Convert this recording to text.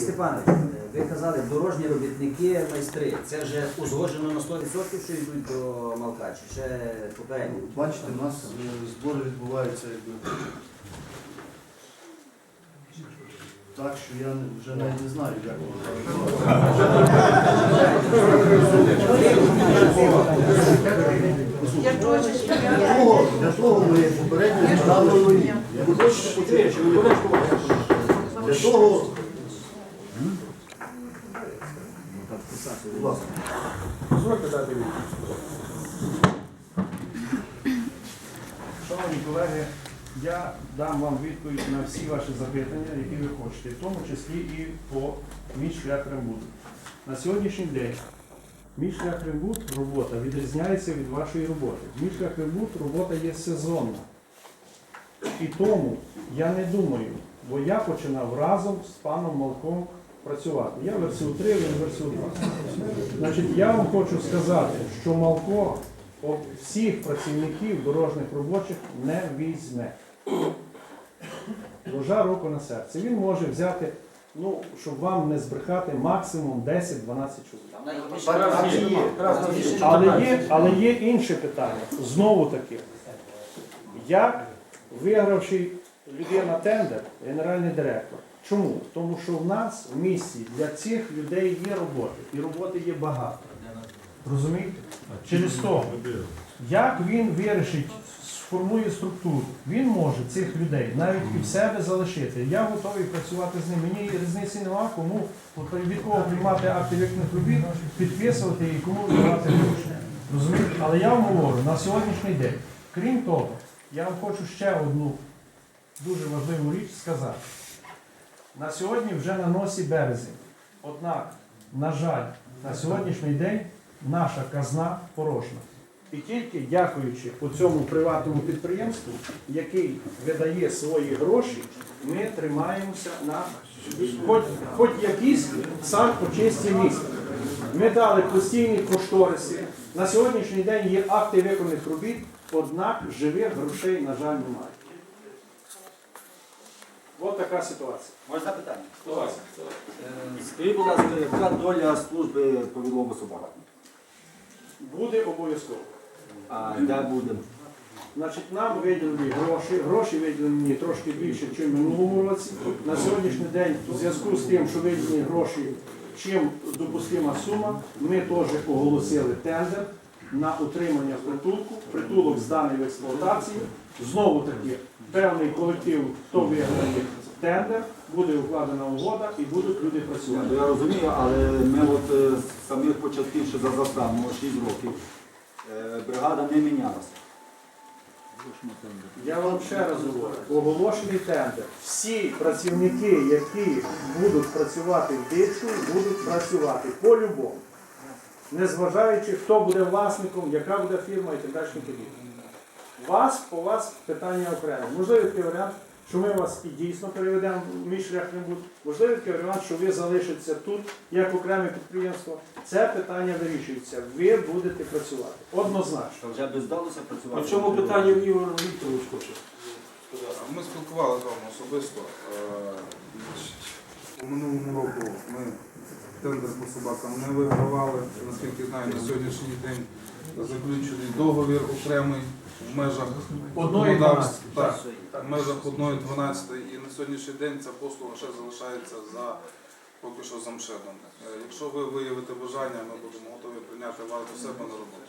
Сергій Степанович, ви казали, дорожні робітники, майстри. Це вже узгоджено на 100%, що йдуть до Малка, чи ще попередньо? Бачите, у нас е, збори відбуваються якби. Так що я не- вже навіть не знаю, як воно. Для того, для того ми попередньо не хочете? Для того, будь ласка. Дозвольте дати відповідь. Шановні колеги, я дам вам відповідь на всі ваші запитання, які ви хочете, в тому числі і по міжшлях Рембуду. На сьогоднішній день міжшлях Рембуд робота відрізняється від вашої роботи. Міжшлях Рембуд робота є сезонна. І тому я не думаю, бо я починав разом з паном Малком працювати. Я версію 3, він версію 2. Значить, я вам хочу сказати, що Малко всіх працівників дорожніх робочих не візьме. Ложа руку на серце. Він може взяти, ну, щоб вам не збрехати, максимум 10-12 чоловік. Але є, але є інше питання. Знову таки, як вигравши людина тендер, генеральний директор. Чому? Тому що в нас в місті для цих людей є роботи, і роботи є багато. Розумієте? Через то, як він вирішить, сформує структуру, він може цих людей навіть і в себе залишити. Я готовий працювати з ним. Мені різниці нема, кому від кого приймати акти виконаних робіт, підписувати і кому давати гроші. Розумієте? Але я вам говорю, на сьогоднішній день, крім того, я вам хочу ще одну дуже важливу річ сказати. На сьогодні вже на носі березень. Однак, на жаль, на сьогоднішній день наша казна порожня. І тільки дякуючи цьому приватному підприємству, який видає свої гроші, ми тримаємося на хоч, хоч якийсь сам почисті місць. Ми дали постійні кошториси. На сьогоднішній день є акти виконаних робіт, однак живих грошей, на жаль, немає. Така ситуація. Можна питання? Е, Скажіть, будь ласка, яка доля служби по відлову? Буде обов'язково. А де буде? Значить, нам виділені гроші. Гроші виділені трошки більше, ніж в минулому році. На сьогоднішній день, у зв'язку з тим, що виділені гроші, чим допустима сума, ми теж оголосили тендер на утримання притулку. Притулок зданий в експлуатацію. Знову таки, певний колектив, хто виграє тендер, буде укладена угода і будуть люди працювати. я розумію, але ми от е, з самих початків ще за заставного 6 років е, бригада не мінялася. Я вам ще раз говорю, оголошений тендер. Всі працівники, які будуть працювати в дичку, будуть працювати по-любому. Незважаючи, хто буде власником, яка буде фірма і так далі. і. Вас по вас питання окремо. Можливо, такий варіант, що ми вас і дійсно переведемо в мій шлях не буде. Можливо, такий варіант, що ви залишитеся тут як окреме підприємство. Це питання вирішується. Ви будете працювати. Однозначно. Вже би здалося працювати. По цьому питанню Ігор Вікторович хоче. Ми спілкувалися з вами особисто. Е, У минулому року ми тендер по собакам не вигравали. Наскільки знаю, на сьогоднішній день заключений договір окремий в межах Одної законодавств- 12, Так, в межах 1.12 і на сьогоднішній день ця послуга ще залишається за поки що замшедом. Е, Якщо ви виявите бажання, ми будемо готові прийняти вас до себе на роботу.